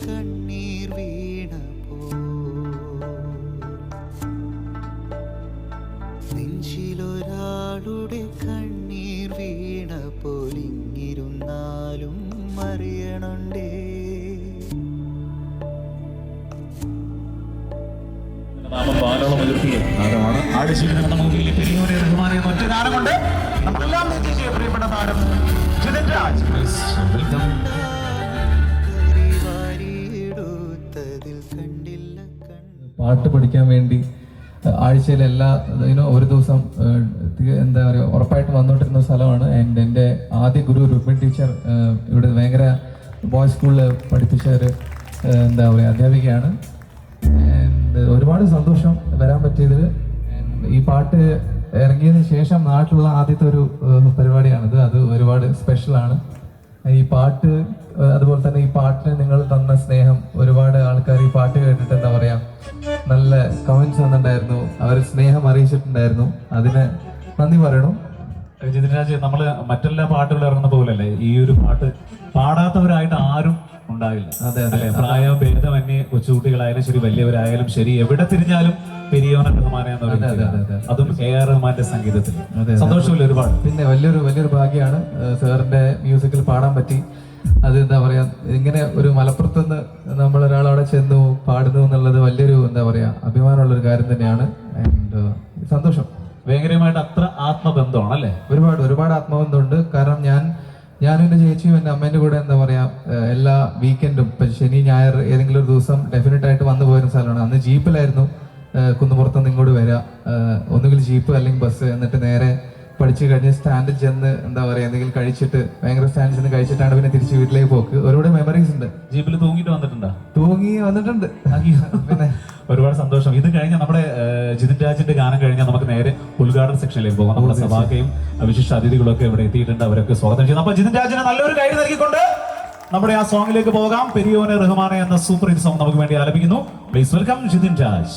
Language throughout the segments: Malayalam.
കണ്ണീർ വീണ നെഞ്ചിലൊരാളുടെ കണ്ണീർ വീണ പോലിങ്ങിരുന്നാലും അറിയണുണ്ടേ. ഗാനമുണ്ട് നമ്മളെല്ലാം പ്രിയപ്പെട്ട താരം ജിതൻ രാജ് പാട്ട് പഠിക്കാൻ വേണ്ടി ആഴ്ചയിൽ എല്ലാ ഇതിനും ഒരു ദിവസം എന്താ പറയുക ഉറപ്പായിട്ട് വന്നുകൊണ്ടിരുന്ന സ്ഥലമാണ്. ആൻഡ് എന്റെ ആദ്യ ഗുരു രുക്മിൺ ടീച്ചർ ഇവിടെ ഭയങ്കര ബോയ്സ് സ്കൂളിൽ പഠിപ്പിച്ച ഒരു എന്താ പറയുക അധ്യാപികയാണ്. ഒരുപാട് സന്തോഷം വരാൻ പറ്റിയതിൽ ഈ പാട്ട് ഇറങ്ങിയതിന് ശേഷം നാട്ടിലുള്ള ആദ്യത്തെ ഒരു പരിപാടിയാണിത്. അത് ഒരുപാട് സ്പെഷ്യലാണ് ഈ പാട്ട് അതുപോലെ തന്നെ ഈ പാട്ടിന് നിങ്ങൾ തന്ന സ്നേഹം അറിയിച്ചിട്ടുണ്ടായിരുന്നു അതിന് നന്ദി പറയണം. ജിതിൻ രാജ് നമ്മൾ മറ്റെല്ലാ പാട്ടുകളും ഇറങ്ങുന്ന പോലല്ലേ ഈ ഒരു പാട്ട് പാടാത്തവരായിട്ട് ആരും ഉണ്ടാവില്ല. അതെ, അതെ. പ്രായം ഭേദമന്യേ കൊച്ചുകുട്ടികളായാലും ശരി വലിയവരായാലും ശരി എവിടെ തിരിഞ്ഞാലും അതെ, അതെ, വ്യക്തിയാണ്. അതെ. അതും എ ആർ റഹ്മാന്റെ സംഗീതത്തിൽ. അതെ. സന്തോഷമില്ല ഒരുപാട്? പിന്നെ വലിയൊരു വലിയൊരു ഭാഗ്യമാണ് സാറിന്റെ മ്യൂസിക്കിൽ പാടാൻ പറ്റി. അത് എന്താ പറയാ ഇങ്ങനെ ഒരു മലപ്പുറത്തുനിന്ന് നമ്മൾ ഒരാളവിടെ ചെന്നു പാടുന്നു എന്നുള്ളത് വലിയൊരു എന്താ പറയാ അഭിമാനമുള്ള ഒരു കാര്യം തന്നെയാണ്. ആൻഡ് സന്തോഷം. ഭയങ്കരമായിട്ട് അത്ര ആത്മബന്ധമാണ് അല്ലേ? ഒരുപാട് ഒരുപാട് ആത്മബന്ധമുണ്ട്. കാരണം ഞാൻ ഞാനും എന്റെ ചേച്ചിയും എന്റെ അമ്മേന്റെ കൂടെ എന്താ പറയാ എല്ലാ വീക്കെൻഡും ഇപ്പൊ ശനി ഞായർ ഏതെങ്കിലും ഒരു ദിവസം ഡെഫിനറ്റ് ആയിട്ട് വന്നു പോയിരുന്ന സ്ഥലമാണ്. അന്ന് ജീപ്പിലായിരുന്നു കുന്നുപുറത്ത് നിന്ന് ഇങ്ങോട്ട് വരിക ഒന്നുകിൽ ജീപ്പ് അല്ലെങ്കിൽ ബസ് എന്നിട്ട് നേരെ പഠിച്ചു കഴിഞ്ഞ് സ്റ്റാൻഡിൽ ചെന്ന് എന്താ പറയാ എന്തെങ്കിലും കഴിച്ചിട്ട് ഭയങ്കര സ്റ്റാൻഡിൽ ചെന്ന് കഴിച്ചിട്ടാണ് പിന്നെ തിരിച്ച് വീട്ടിലേക്ക് പോക്ക്. ഒരുപാട് മെമ്മറീസ് ഉണ്ട്. ജീപ്പിൽ തൂങ്ങിയിട്ട് വന്നിട്ടുണ്ടോ? തൂങ്ങി വന്നിട്ടുണ്ട്. പിന്നെ ഒരുപാട് സന്തോഷം. ഇത് കഴിഞ്ഞ നമ്മുടെ ജിതിൻ രാജിന്റെ ഗാനം കഴിഞ്ഞാൽ നമുക്ക് നേരെ ഉദ്ഘാടന സെക്ഷനിലേക്ക് പോകാം. നമ്മുടെ സഭാക്കയും വിശിഷ്ട അതിഥികളൊക്കെ ഇവിടെ എത്തിയിട്ടുണ്ട്. അവരൊക്കെ സ്വാഗതം ചെയ്യുന്നു. അപ്പൊ ജിതിൻ രാജിന് നല്ലൊരു കൈ നൽകിക്കൊണ്ട് നമ്മുടെ ആ സോങ്ങിലേക്ക് പോകാം. പെരിയോനെ റഹ്മാനെ എന്ന സൂപ്പർ ഹിറ്റ് സോങ് നമുക്ക് വേണ്ടി ആലപിക്കുന്നു. Please welcome Jithin Raj.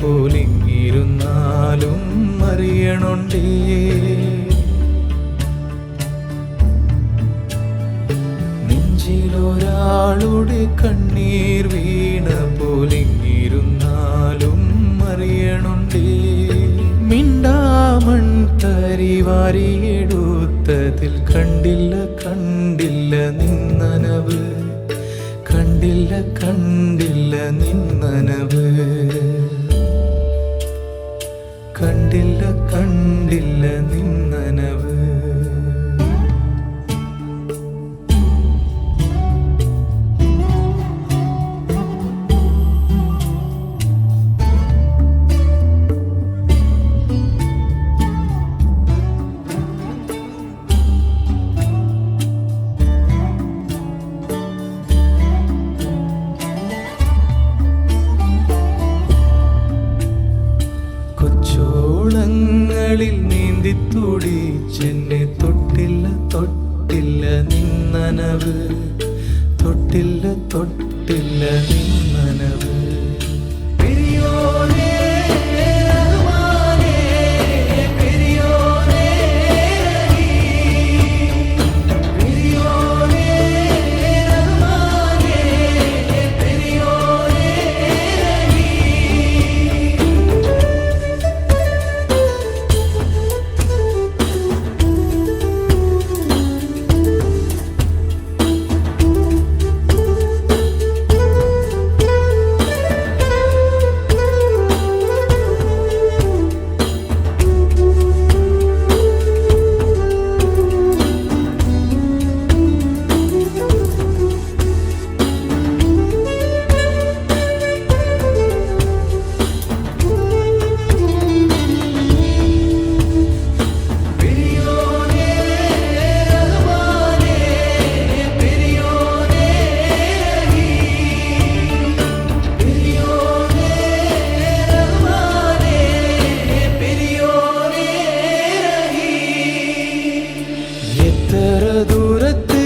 വീണപ്പോൾ ഇങ്ങിരുന്നാലും അറിയണുണ്ടേ നെഞ്ചിലൊരാളുടെ കണ്ണീർ വീണ പോലിങ്ങിരുന്നാലും അറിയണുണ്ടേ മിണ്ടാമൺ തരിവാരിയെടുത്തതിൽ കണ്ടില്ല കണ്ടില്ല നിന്നനവ്. കണ്ടില്ല കണ്ടില്ല നിന്നനവ്. കണ്ടില്ല കണ്ടില്ല തൊട്ടില്ല എത്ര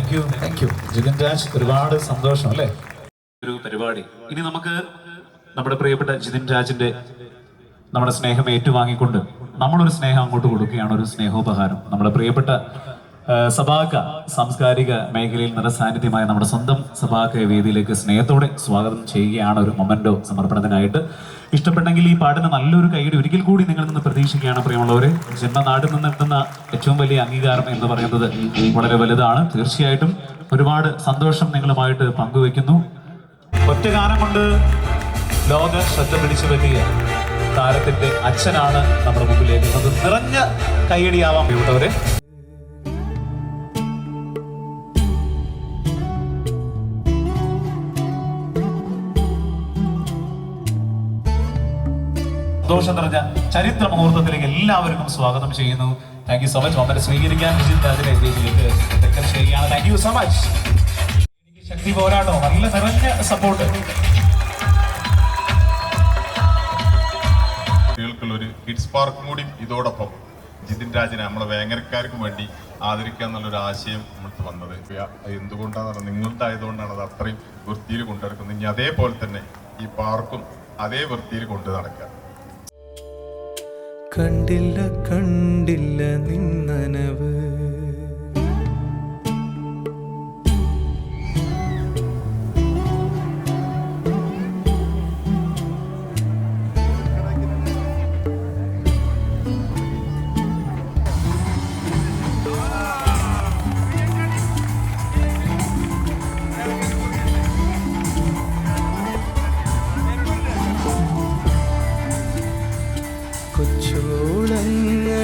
thank you thank you Jithin Raj ഒരുപാട് സന്തോഷം അല്ലേ? ഒരു പരിപാടി. ഇനി നമുക്ക് നമ്മുടെ പ്രിയപ്പെട്ട ജിതിൻ രാജിന്റെ നമ്മുടെ സ്നേഹം ഏറ്റുവാങ്ങിക്കൊണ്ട് നമ്മളൊരു സ്നേഹം അങ്ങോട്ട് കൊടുക്കുകയാണ് ഒരു സ്നേഹോപഹാരം. നമ്മുടെ പ്രിയപ്പെട്ട സഭാക സാംസ്കാരിക മേഖലയിൽ നിറസാന്നിധ്യമായ നമ്മുടെ സ്വന്തം സബാക്ക വേദിയിലേക്ക് സ്നേഹത്തോടെ സ്വാഗതം ചെയ്യുകയാണ് ഒരു മൊമെന്റോ സമർപ്പണത്തിനായിട്ട്. ഇഷ്ടപ്പെട്ടെങ്കിൽ ഈ പാട്ടിന് നല്ലൊരു കൈയുടെ ഒരിക്കൽ കൂടി നിങ്ങളിൽ നിന്ന് പ്രതീക്ഷിക്കുകയാണ് പ്രിയമുള്ളവരെ. ജന്മനാട്ടിൽ നിന്ന് എത്തുന്ന ഏറ്റവും വലിയ അംഗീകാരം എന്ന് പറയുന്നത് വളരെ വലുതാണ്. തീർച്ചയായിട്ടും ഒരുപാട് സന്തോഷം നിങ്ങളുമായിട്ട് പങ്കുവെക്കുന്നു ഒറ്റ ഗാനം കൊണ്ട് ലോക ശ്രദ്ധ പിടിച്ചു പറ്റിയ താരത്തിന്റെ അച്ഛനാണ് നമ്മുടെ മുമ്പിലേക്ക് നിറഞ്ഞ കൈയടിയാവാം പ്രിയപ്പെട്ടവരെ സന്തോഷം നിറഞ്ഞ ചരിത്ര മുഹൂർത്തത്തിലേക്ക് എല്ലാവർക്കും സ്വാഗതം ചെയ്യുന്നു. താങ്ക് യു സോ മച്ച് മമ്മനെ സ്വീകരിക്കാൻ വേദിയിലേക്ക് തെക്കൻ ചെയ്യുകയാണ്. Thank you so much Shakthi പോരാട്ടോ. നല്ല നിറഞ്ഞ സപ്പോർട്ട് കുട്ടികൾക്കുള്ള ഒരു കിഡ്സ് പാർക്കും കൂടി ഇതോടൊപ്പം ജിതിൻ രാജനെ നമ്മളെ വേങ്ങരക്കാർക്കും വേണ്ടി ആദരിക്കുക എന്നുള്ളൊരു ആശയം നമ്മൾക്ക് വന്നത്. എന്തുകൊണ്ടാണ് നിങ്ങളുടെ ആയതുകൊണ്ടാണ് അത് അത്രയും വൃത്തിയിൽ കൊണ്ടുനടക്കുന്നത്. ഇനി അതേപോലെ തന്നെ ഈ പാർക്കും അതേ വൃത്തിയിൽ കൊണ്ടു നടക്കുക. കണ്ടില്ല കണ്ടില്ല നിന്നനവ്.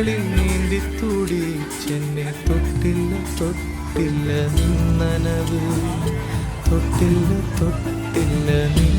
കൊച്ചോളങ്ങളിൽ നീന്തി തുടിച്ചെന്നെ തൊട്ടില്ല തൊട്ടില്ല നിന്നനവ്. തൊട്ടില്ല തൊട്ടില്ല നിന്നനവ്